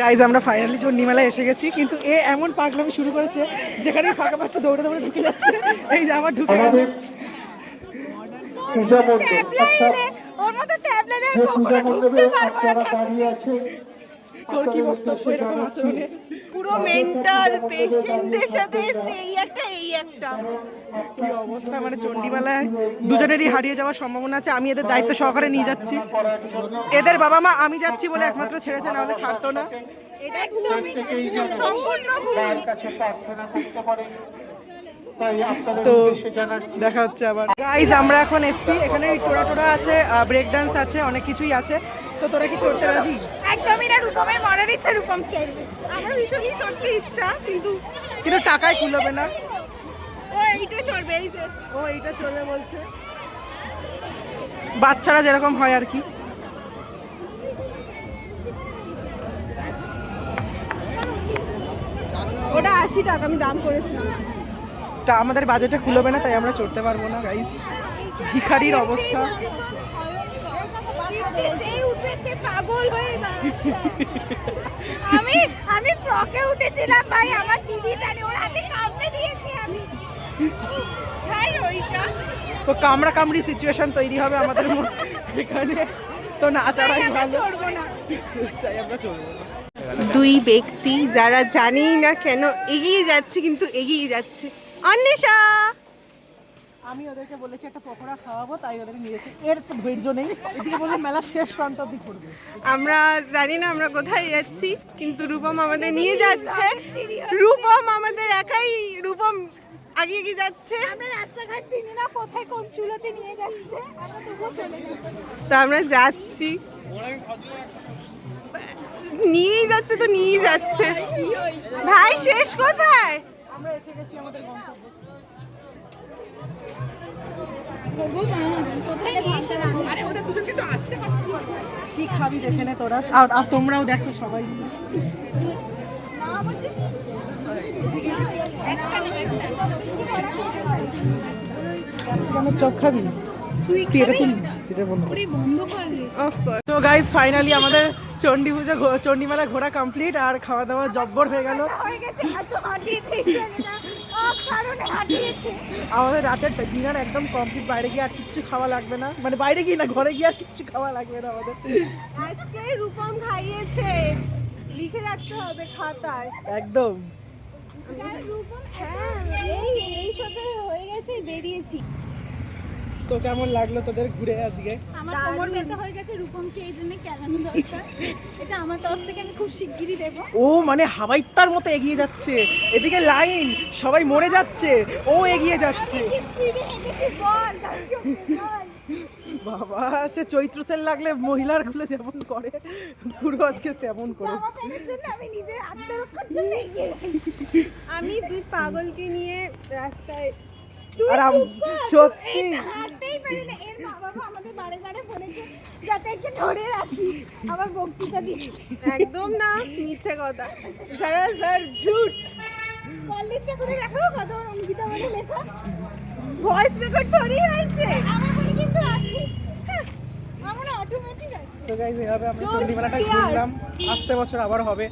Guys আমরা finally চন্ডিমেলায় এসে গেছি কিন্তু এ এমন পাগলামি শুরু করেছে যেখানে ফাঁকা বাচ্চা দৌড়ে দৌড়ে ঢুকে যাচ্ছে। এই যে আবার ঢুকে পূজা মণ্ডপ ওর মতো ট্যাবলেটের দাঁড়িয়ে আছেন। তোর কি বক্তব্য এরকম আচরণে? পুরো মেন্টাল পেশেন্টদের সাথে এই একটা এই একটা। কি অবস্থা মানে চণ্ডীমেলায় দুজনেরই হারিয়ে যাওয়ার সম্ভাবনা আছে। আমি এদের দায়িত্ব সহকারে নিয়ে যাচ্ছি। এদের বাবা মা আমি যাচ্ছি বলে একমাত্র ছেড়েছে না হলে ছাড়তো না। তো দেখা হচ্ছে আবার। গাইজ আমরা এখন এসছি। এখানে টোরা টোরা আছে ব্রেক ডান্স আছে অনেক কিছুই আছে। তো তোরা কি চড়তে রাজি? একদমই না রূপমের মনের ইচ্ছা রূপম চড়বে। আমার ভীষণই চড়তে ইচ্ছা কিন্তু কিন্তু টাকায় কুলোবে না। ও এইটা চড়বে এই যে। ও এইটা চলবে বলছে। বাচ্চারা যেরকম হয় আর কি। ওটা আশি টাকা আমি দাম করেছিলাম। তা আমাদের বাজেটে খুলবে না তাই আমরা চড়তে পারব না গাইস ভিখারির অবস্থা। সে পাগল হয়ে আমি আমি ফ্রকে উঠেছিলাম ভাই আমার দিদি জানে ওর হাতে কামড়ে দিয়েছি আমি। ভাই ওইটা। তো কামড়া কামড়ি সিচুয়েশন তৈরি হবে আমাদের এখানে। তো না চড়াই ভালো। চড়বো না। তাই আমরা চলবো দুই ব্যক্তি যারা জানি না কেন এগিয়ে যাচ্ছে কিন্তু এগিয়ে যাচ্ছে। অন্বেষা! আমি ওদেরকে বলেছি একটা পকোড়া খাওয়াবো তাই ওদেরকে নিয়েছি এর তো ধৈর্য নেই। এদিকে বলে মেলা শেষ প্রান্ত অব্দি ঘুরবে। আমরা জানি না আমরা কোথায় যাচ্ছি কিন্তু রূপম আমাদের নিয়ে যাচ্ছে। রূপম আমাদের একাই রূপম আগে এগিয়ে যাচ্ছে। আমরা রাস্তাঘাট চিনি না কোথায় কোন চুলোতে নিয়ে যাচ্ছে। আমরা তবুও চলে যাব। তো আমরা যাচ্ছি। নিয়েই যাচ্ছে তো নিয়েই যাচ্ছে। ভাই শেষ কোথায়? আমরা এসে গেছি আমাদের গন্তব্য কি খাবি দেখে নে তোরা? আর আর তোমরাও দেখো সবাই। খাবি? তুই এটা এটা বন্ধ তো গাইজ ফাইনালি আমাদের চণ্ডী পুজো ঘো- চণ্ডী মেলা ঘোরা কমপ্লিট আর খাওয়া দাওয়া জব্বর হয়ে গেল। হয়ে গেছে আমাদের রাতের ডিনার একদম কমপ্লিট বাইরে গিয়ে আর কিচ্ছু খাওয়া লাগবে না। মানে বাইরে গিয়ে না ঘরে গিয়ে আর কিচ্ছু খাওয়া লাগবে না আমাদের। আজকে রূপম খাইয়েছে। লিখে রাখতে হবে খাতায়। একদম। হ্যাঁ এই এই সাথে হয়ে গেছে বেরিয়েছি। তো কেমন লাগল তোদের ঘুরে আজকে? আমার কোমর ব্যথা হয়ে গেছে রূপমকে এই জন্য কেলানো দরকার? এটা আমার তরফ থেকে আমি খুব শিগগিরই দেবো। ও মানে হাওয়াইত্তার মতো এগিয়ে যাচ্ছে। এদিকে লাইন সবাই মরে যাচ্ছে। ও এগিয়ে যাচ্ছে। বাবা সে চৈত্র সেল লাগলে মহিলারগুলো যেমন করে পুরো আজকে তেমন করেছে। আমি নিজের আত্মরক্ষার জন্য এগিয়ে আমি দুই পাগলকে নিয়ে রাস্তায় আর সত্যি। এই না, হাঁটতেই পারে না এর মা বাবা আমাদের বারে বারে বলেছে যাতে একে ধরে রাখি। আবার বক্তৃতা দিচ্ছে একদম না মিথ্যে কথা। যারা স্যার ঝুট। কলেজটা করে রাখো কত অঙ্কিতা বলে লেখা। ভয়েস রেকর্ড থরি হয়েছে। আমার কিন্তু আছে। হ্যাঁ, আমার অটোমেটিক আছে। তো গাইজ এভাবে আমরা জোর ঘুরলাম। আসতে বছর আবার হবে।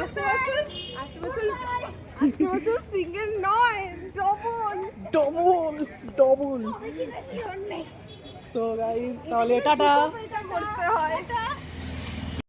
আসছে বছর আসছে বছর। আসছে বছর সিঙ্গেল নয় double double double so guys তাহলে টাটা। করতে হয়।